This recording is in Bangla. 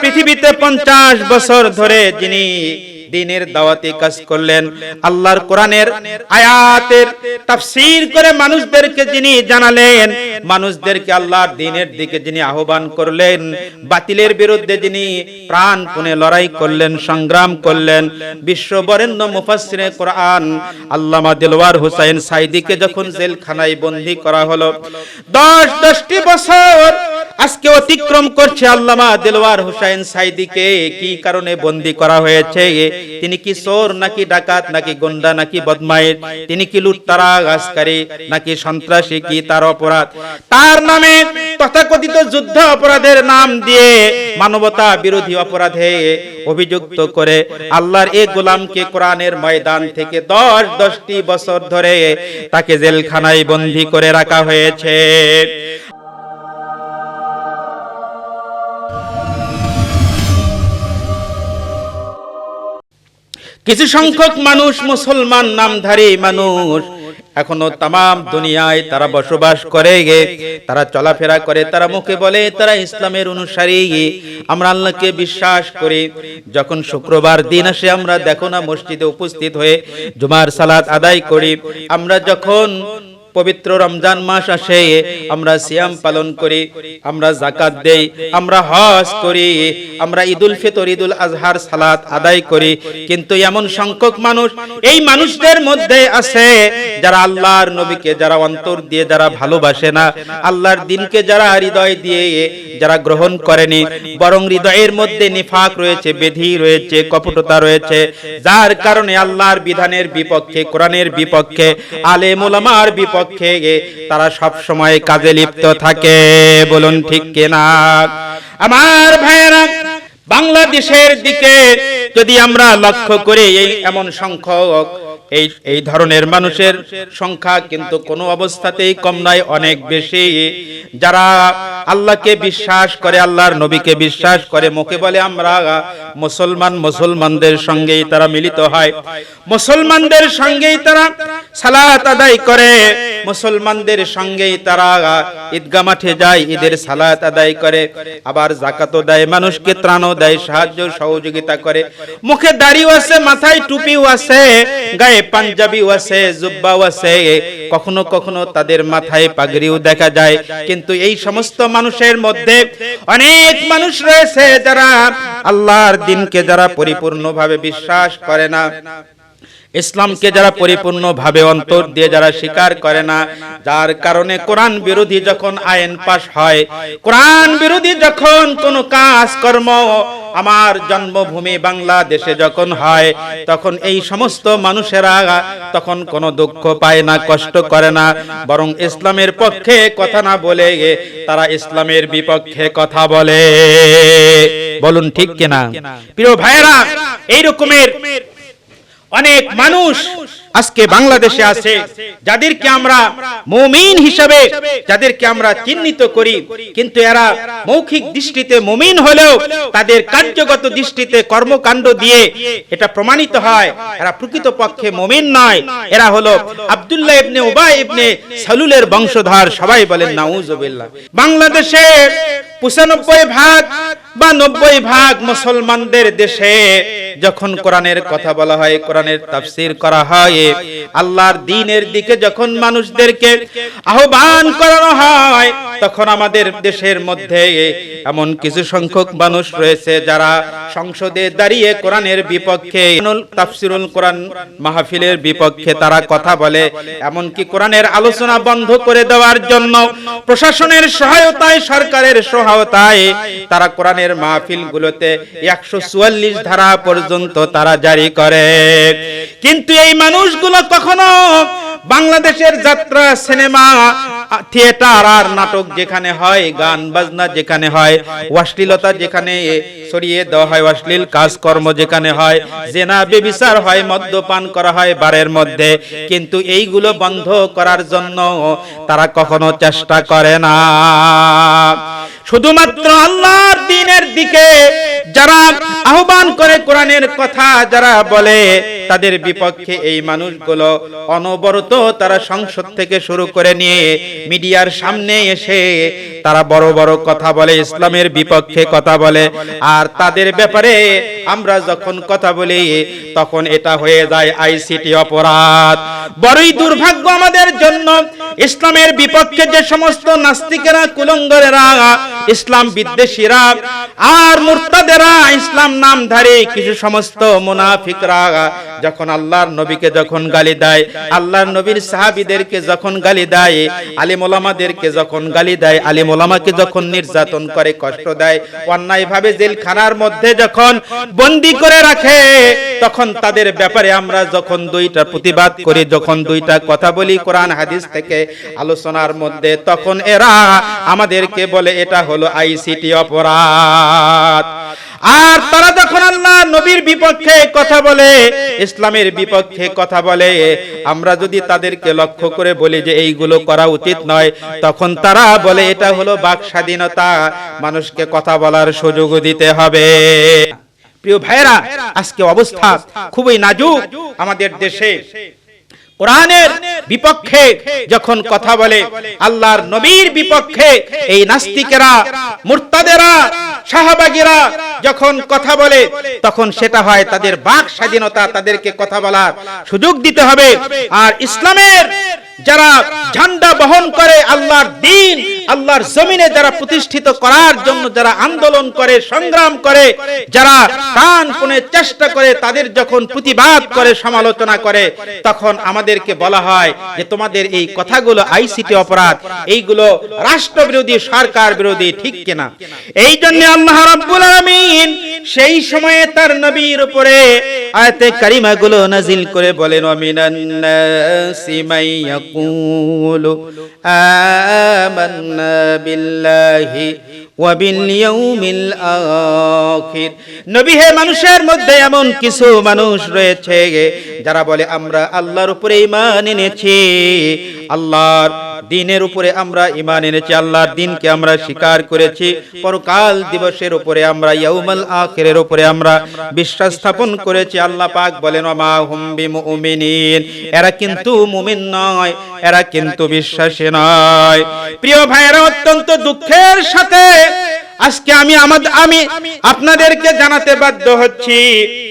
পৃথিবীতে পঞ্চাশ বছর ধরে যিনি দিনের দাওয়াতি কাজ করলেন। আল্লাহর কোরআনের আয়াতের তাফসীর করে মানুষদেরকে যিনি জানালেন, মানুষদেরকে আল্লাহর দিনের দিকে যিনি আহ্বান করলেন, বাতিলের বিরুদ্ধে যিনি প্রাণপণে লড়াই করলেন, সংগ্রাম করলেন বিশ্ব বরেণ্য মুফাসসিরে কোরআন, আল্লামা দিলওয়ার হোসেন সাইদিকে যখন জেলখানায় বন্দী করা হলো, দশ দশটি বছর আজকে অতিক্রম করছে আল্লামা দিলওয়ার হোসেন সাইদিকে কি কারণে বন্দী করা হয়েছে? তিনি কি চোর নাকি ডাকাত নাকি গুন্ডা নাকি বদমাইশ তিনি কি লুটতারা গাছকারী নাকি সন্ত্রাসী কি তার অপরাধ? তার নামে তথাকথিত যুদ্ধ অপরাধের নাম দিয়ে মানবতা বিরোধী অপরাধে অভিযুক্ত করে আল্লাহর এই গোলামকে কোরআনের ময়দান থেকে দশ দশটি বছর ধরে তাকে জেলখানায় বন্দী করে রাখা হয়েছে। কিছু সংখ্যক মানুষ মুসলমান নামধারী মানুষ। এখনও তাম দুনিয়ায় তারা বসবাস করে গে, তারা চলাফেরা করে, তারা মুখে বলে, তারা ইসলামের অনুসারী আমরা আল্লাহকে বিশ্বাস করি। যখন শুক্রবার দিন আসে, আমরা দেখো না মসজিদে উপস্থিত হয়ে জুমার সালাত আদায় করি। আমরা যখন পবিত্র রমজান মাস আসে, আমরা সিয়াম পালন করি, আমরা জাকাত দেই, আমরা হজ করি, আমরা ঈদুল ফিতর, ঈদুল আজহার সালাত আদায় করি। কিন্তু এমন সংখ্যক মানুষ, এই মানুষদের মধ্যে আছে যারা আল্লাহর নবীকে যারা অন্তর দিয়ে যারা ভালোবাসে না, আল্লাহর দিনকে যারা হৃদয় দিয়ে যারা গ্রহণ করেনি, বরং হৃদয়ের মধ্যে নিফাক রয়েছে, বেধি রয়েছে, কপটতা রয়েছে, যার কারণে আল্লাহর বিধানের বিপক্ষে, কোরআনের বিপক্ষে, আলেম ওলামার বিপক্ষে তারা সব সময় কাজে লিপ্ত থাকে। বলুন ঠিক কিনা? আমার ভাইয়েরা, বাংলাদেশের দিকে যদি আমরা লক্ষ্য করি, এই এমন সংখ্যক, এই এই ধরনের মানুষের সংখ্যা কিন্তু কোনো অবস্থাতেই কম নয়, অনেক বেশি। যারা আল্লাহকে বিশ্বাস করে, আল্লাহর নবীকে বিশ্বাস করে, মুখে বলে আমরা মুসলমান, মুসলমানদের সঙ্গেই তারা মিলিত হয়। মুসলমানদের সঙ্গেই তারা সালাত আদায় করে। মুসলমানদের সঙ্গেই তারা ঈদগা মাঠে যায়, ঈদের সালাত আদায় করে, আবার জাকাতও দেয়, মানুষকে ত্রাণও দেয়, সাহায্য, সহযোগিতা করে। মুখে দাড়িও আছে, মাথায় টুপিও আছে, গায়ে পাঞ্জাবিও আছে, জুব্বাও আছে, কখনো কখনো তাদের মাথায় পাগড়িও দেখা যায়। কিন্তু এই সমস্ত মানুষের মধ্যে অনেক মানুষ রয়েছে যারা আল্লাহর দিনকে যারা পরিপূর্ণভাবে বিশ্বাস করে না। ইসলামকে যারা পরিপূর্ণ ভাবে অন্তর দিয়ে যারা স্বীকার করে না, যার কারণে কোরআন বিরোধী যখন আইন পাশ হয়, কোরআন বিরোধী যখন কোন কাজ কর্ম আমার জন্মভূমি বাংলাদেশে যখন হয়, তখন এই সমস্ত মানুষেরা তখন কোনো দুঃখ পায় না, কষ্ট করে না, বরং ইসলামের পক্ষে কথা না বলে তারা ইসলামের বিপক্ষে কথা বলে। বলুন ঠিক কিনা? প্রিয় ভাইয়েরা, এই রকমের অনেক মানুষ আজকে বাংলাদেশে আছে যাদেরকে আমরা মুমিন হিসাবে যাদেরকে আমরা চিহ্নিত করি কিন্তু এরা মৌখিক দৃষ্টিতে মুমিন হলেও তাদের কার্যগত দৃষ্টিতে কর্মকাণ্ড দিয়ে এটা প্রমাণিত হয়। এরা প্রকৃত পক্ষে মুমিন নয়। এরা হলো আব্দুল্লাহ ইবনে উবাই ইবনে সালুলের বংশধর। সবাই বলেন নাউজুবিল্লাহ। বাংলাদেশে পঁচানব্বই ভাগ বা নব্বই ভাগ মুসলমানদের দেশে যখন কোরআনের কথা বলা হয়, কোরআনের তাফসির করা হয়, আল্লাহর দিনের দিকে যখন মানুষদেরকে আহ্বান করানো হয়, তখন আমাদের দেশের মধ্যে এমন কিছু সংখ্যক মানুষ রয়েছে যারা সংসদে দাঁড়িয়ে কোরআনের বিপক্ষে তাফসিরুল কোরআন মাহফিলের বিপক্ষে তারা কথা বলে, এমনকি কোরআনের আলোচনা বন্ধ করে দেওয়ার জন্য প্রশাসনের সহায়তায় সরকারের সহায়তায় তারা কোরআনের মাহফিল গুলোতে একশো চুয়াল্লিশ ধারা পর্যন্ত তারা জারি করে। কিন্তু এই মানুষগুলো কখনো বাংলাদেশের যাত্রা, সিনেমা, থিয়েটার আর নাটক যেখানে হয়, গান, বাজনা যেখানে হয়, অশ্লীলতা যেখানে ছড়িয়ে দেওয়া হয়, অশ্লীল কাজকর্ম যেখানে হয়, জেনা বেবিচার হয়, মদ্যপান করা হয় বারের মধ্যে, কিন্তু এইগুলো বন্ধ করার জন্য তারা কখনো চেষ্টা করে না। শুধুমাত্র আল্লাহর দিনের দিকে যারা আহ্বান করে কোরআনের কথা যারা বলে, তাদের বিপক্ষে এই মানুষগুলো অনবরত তারা সংসদ থেকে শুরু করে নিয়ে মিডিয়ার সামনে এসে তারা বড় বড় কথা বলে, ইসলামের বিপক্ষে কথা বলে। আর তাদের ব্যাপারে আমরা যখন কথা বলি, তখন এটা হয়ে যায় আইসিটি অপরাধ। বড়ই দুর্ভাগ্য আমাদের জন্য, ইসলামের বিপক্ষে যে সমস্ত নাস্তিকেরা, কুলঙ্গরেরা ইসলাম বিদ্বেষীরা আর মুরতাদেরা ইসলাম নামধারী কিছু সমস্ত মুনাফিকরা যখন আল্লাহর নবীকে যখন গালি দেয়, আল্লাহর নবীর সাহাবীদেরকে যখন গালি দেয় আলিম ওলামাদেরকে যখন গালি দেয় আলিম ওলামাকে যখন নির্যাতন করে, কষ্ট দেয়, অন্যায়ভাবে জেলখানার মধ্যে যখন বন্দি করে রাখে, তখন তাদের ব্যাপারে আমরা যখন দুইটা প্রতিবাদ করি, যখন দুইটা কথা বলি কোরআন হাদিস থেকে আলোচনার মধ্যে, তখন এরা আমাদেরকে বলে, এটা হলো আইসিটি অপরাধ। আর তারা যখন আল্লাহ নবীর বিপক্ষে কথা বলে, ইসলামের বিপক্ষে কথা বলে, আমরা যদি তাদেরকে লক্ষ্য করে বলি যে এইগুলো করা উচিত নয়, তখন তারা বলে, এটা হলো বাক স্বাধীনতা, মানুষকে কথা বলার সুযোগ দিতে হবে। প্রিয় ভাইরা আজকে অবস্থা খুবই নাজুক আমাদের দেশে। কোরআনের বিপক্ষে যখন কথা বলে, আল্লাহর নবীর বিপক্ষে এই নাস্তিকেরা, মুরতাদেরা শাহবাগীরা যখন কথা বলে, তখন সেটা হয় তাদের বাক স্বাধীনতা তাদেরকে কথা বলার সুযোগ দিতে হবে। আর ইসলামের যারা ঝান্ডা বহন করে আল্লাহর দিন, আল্লাহর জমিনে যারা প্রতিষ্ঠিত করার জন্য যারা আন্দোলন করে, সংগ্রাম করে, যারা প্রাণপণে চেষ্টা করে, তাদের যখন প্রতিবাদ করে, সমালোচনা করে, তখন আমাদেরকে বলা হয় যে তোমাদের এই কথাগুলো আইসিটি অপরাধ, এইগুলো রাষ্ট্রবিরোধী সরকার বিরোধী ঠিক কিনা? এই জন্য আল্লাহ রাব্বুল আলামিন সেই সময়ে তার নবীর উপরে আয়াতে কারিমাগুলো নাজিল করে বলেন ওয়ামিনান নাসি মাই آمنا بالله নবী হে, মানুষের মধ্যে এমন কিছু মানুষ রয়েছে, যারা বলে, আমরা আল্লাহর উপরে ঈমান এনেছি। আল্লাহর দিনের উপরে আমরা ঈমান এনেছি, আল্লাহর দিনকে আমরা স্বীকার করেছি। পরকাল দিবসের উপরে আমরা, ইয়াউমাল আখিরের উপরে আমরা বিশ্বাস স্থাপন করেছি। আল্লাহ পাক বলেন ওমা হুম বিমুমিনিন। এরা কিন্তু মুমিন নয়, এরা কিন্তু বিশ্বাসী নয়। প্রিয় ভাইয়েরা, অত্যন্ত দুঃখের সাথে আজকে আমি আমাদের আমি আপনাদেরকে জানাতে বাধ্য হচ্ছি।